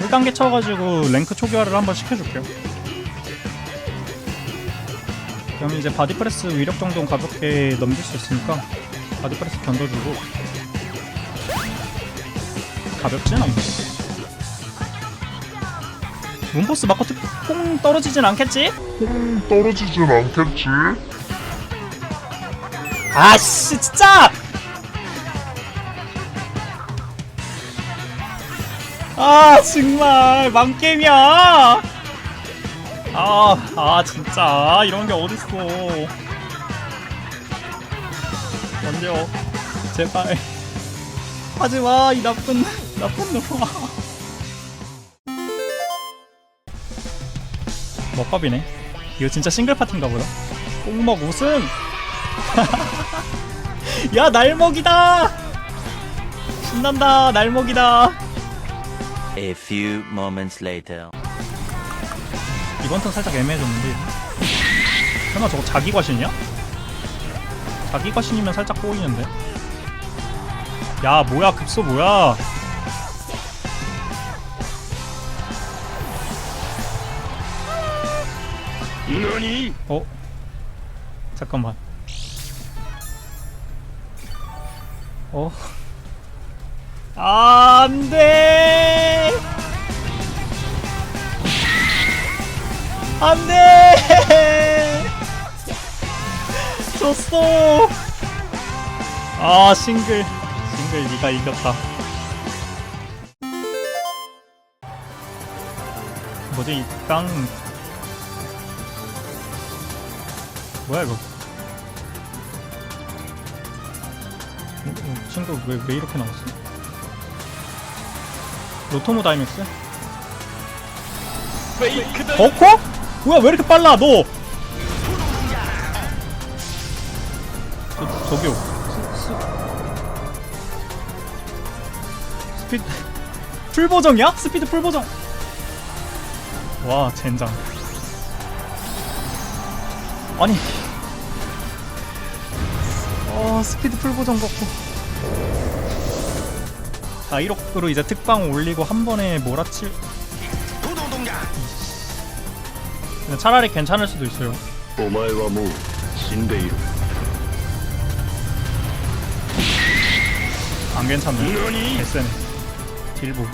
1단계 쳐가지고 랭크 초기화를 한번 시켜줄게요 그럼 이제 바디프레스 위력 정도는 가볍게 넘길 수 있으니까 바디프레스 견뎌주고 가볍진 않고 문보스 마커트 뽕 떨어지진 않겠지? 떨어지진 않겠지? 아씨 진짜! 아 정말. 망게임이야! 아, 아 진짜. 이런 게 어딨어. 먼저 제발. 하지마 이 나쁜 나쁜 놈아. 먹밥이네. 이거 진짜 싱글 파티인가 보다. 꽁먹 우승 야 날먹이다. 신난다 날먹이다 A few moments later. 이번 턴 살짝 애매해졌는데 설마 저거 자기 과신이야? 자기 과신이면 살짝 꼬이는데 야 뭐야 급소 뭐야 너니? 어? 잠깐만 어? 아, 안 돼 안돼 졌어 아 싱글 싱글 니가 이겼다 뭐지 이땅 뭐야 이거 어, 어, 친구 왜, 왜 이렇게 나왔어? 로토모 다이맥스? 페이크다. 버커? 뭐야 왜 이렇게 빨라 너? 저, 저기요. 스피드 풀 보정이야? 스피드 풀 보정 와 젠장 아니 어 스피드 풀 보정 갖고 자 1억으로 이제 특방 올리고 한 번에 몰아칠 근데 차라리 괜찮을 수도 있어요 お前はもう死んでいる。 안 괜찮네 너니? SN 딜 보나?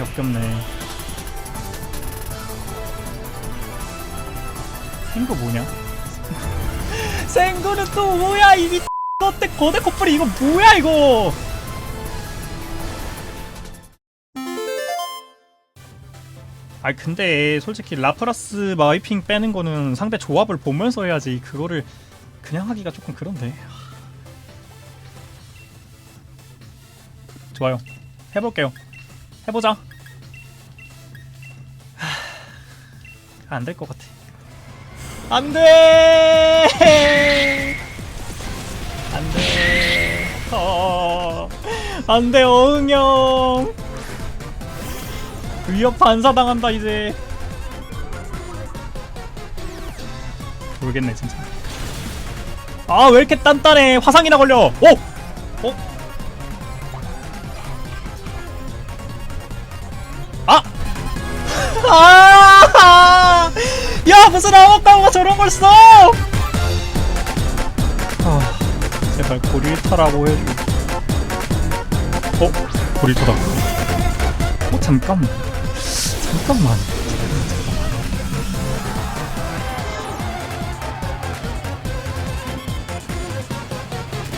역겹네 생거 뭐냐? 생거는 또 뭐야 이 미... 너때 거대 커플이 이거 뭐야 이거 아 근데 솔직히 라프라스 마이핑 빼는 거는 상대 조합을 보면서 해야지 그거를 그냥 하기가 조금 그런데 좋아요. 해볼게요. 해보자. 안될 것 같아. 안 돼! 안 돼. 어, 안 돼, 어흥형. 위협 반사당한다, 이제. 모르겠네, 진짜. 아, 왜 이렇게 단단해? 화상이나 걸려! 오! 어? 아! 아! 야 무슨 아무까가 저런 걸 써! 아, 제발 고릴 타라고 해줘. 어? 고릴 타다. 어 잠깐만. 잠깐만.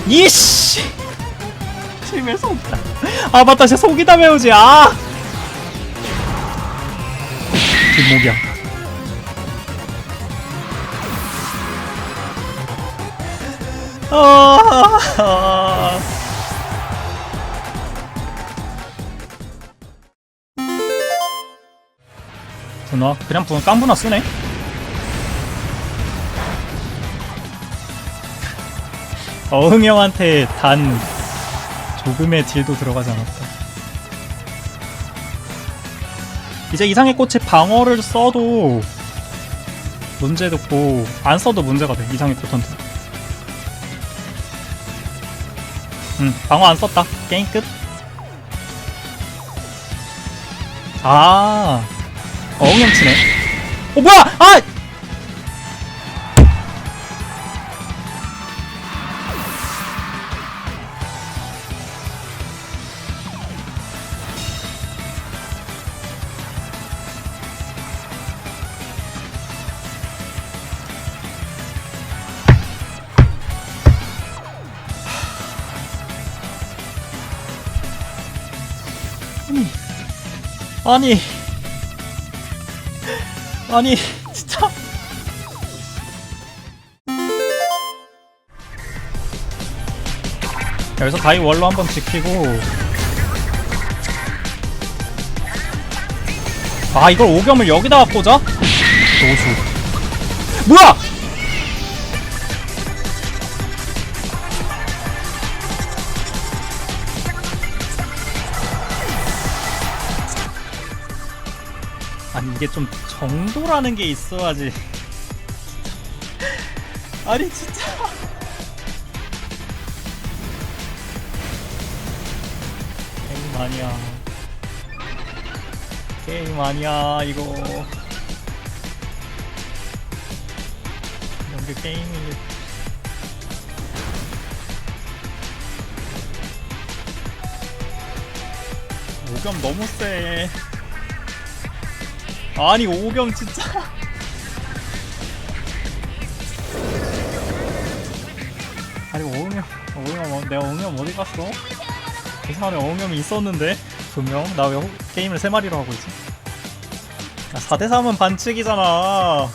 이씨! 심해 속이다. 아 맞다, 쟤 속이다 배우지. 아! 뒷목이야. 아, 분화 그냥 분 깡분화 쓰네. 어흥 형한테 단 조금의 딜도 들어가지 않았다. 이제 이상의 꽃의 방어를 써도 문제도 없고 안 써도 문제가 돼 이상의 꽃한테 응 방어 안 썼다. 게임 끝. 아 어흥염치네. 어 뭐야! 아! 아니 아니 진짜 여기서 다이 월로 한번 지키고 아 이걸 오겸을 여기다가 꽂아? 노수 뭐야! 이게 좀 정도라는 게 있어야지. 아니 진짜. 게임 아니야. 게임 아니야 이거. 이런 게 게임이. 오겸 너무 세 아니 오경 진짜 아니 오경 오경 어, 내가 오경 어디 갔어? 이 사람에 오경이 있었는데 분명 나 왜 게임을 세 마리로 하고 있지? 야 4대 3은 반칙이잖아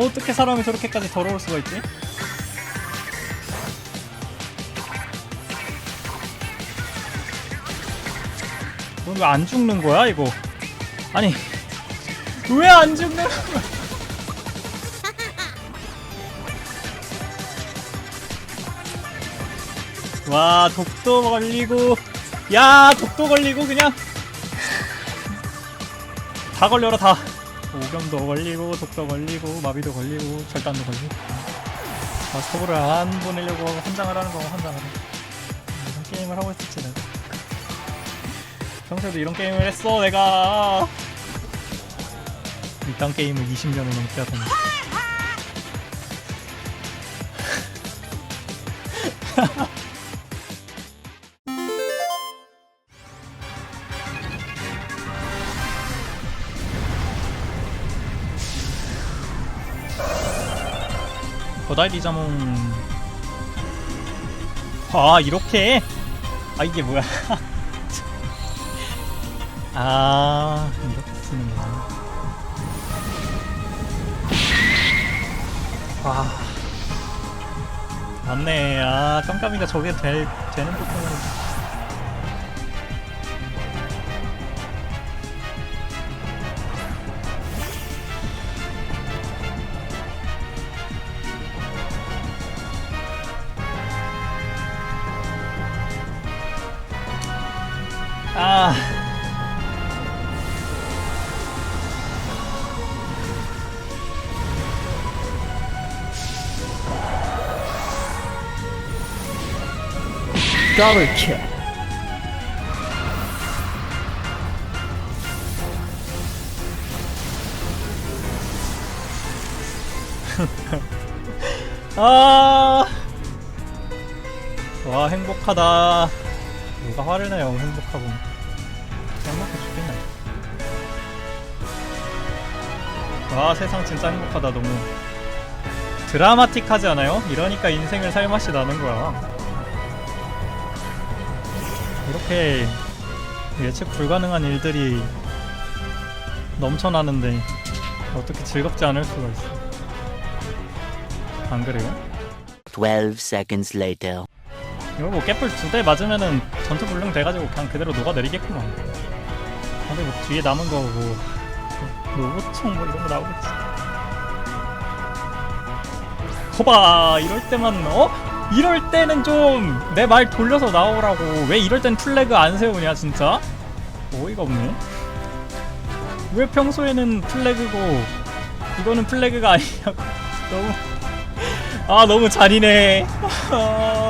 어떻게 사람이 저렇게까지 더러울 수가 있지? 넌 왜 안 죽는 거야 이거? 아니 왜 안 죽는 거야? 와 독도 걸리고 야 독도 걸리고 그냥 다 걸려라 다 오경도 걸리고 독도 걸리고 마비도 걸리고 절단도 걸리고. 아 서브를 안 보내려고 하고 한장을 하는 거고 한장을 해 이런 게임을 하고 있었지 내가. 평소에도 이런 게임을 했어 내가. 이딴 게임을 20년을 넘게 하더니 거다이 리자몽. 아 이렇게? 아 이게 뭐야? 아 이렇게 쓰는 거야 와 맞네. 아 깜깜이가 저게 될, 되는 포켓몬 이아 Double kill. 아. 와 행복하다. 누가 화를 내요 행복하고. 행복해 죽겠네. 와 세상 진짜 행복하다 너무. 드라마틱하지 않아요? 이러니까 인생을 살 맛이 나는 거야. 이렇게 예측 불가능한 일들이 넘쳐나는데 어떻게 즐겁지 않을 수가 있어? 안 그래요? 12 seconds later. 이거 뭐 깨뿔 두 대 맞으면은 전투 불능 돼가지고 그냥 그대로 녹아내리겠구만. 근데 뭐 뒤에 남은 거뭐 로봇총 뭐 이런 거 나오겠지. 거봐 이럴 때만 어? 이럴 때는 좀 내 말 돌려서 나오라고 왜 이럴 땐 플래그 안 세우냐 진짜? 어이가 없네. 왜 평소에는 플래그고 이거는 플래그가 아니냐고. 너무 아 너무 잔인해.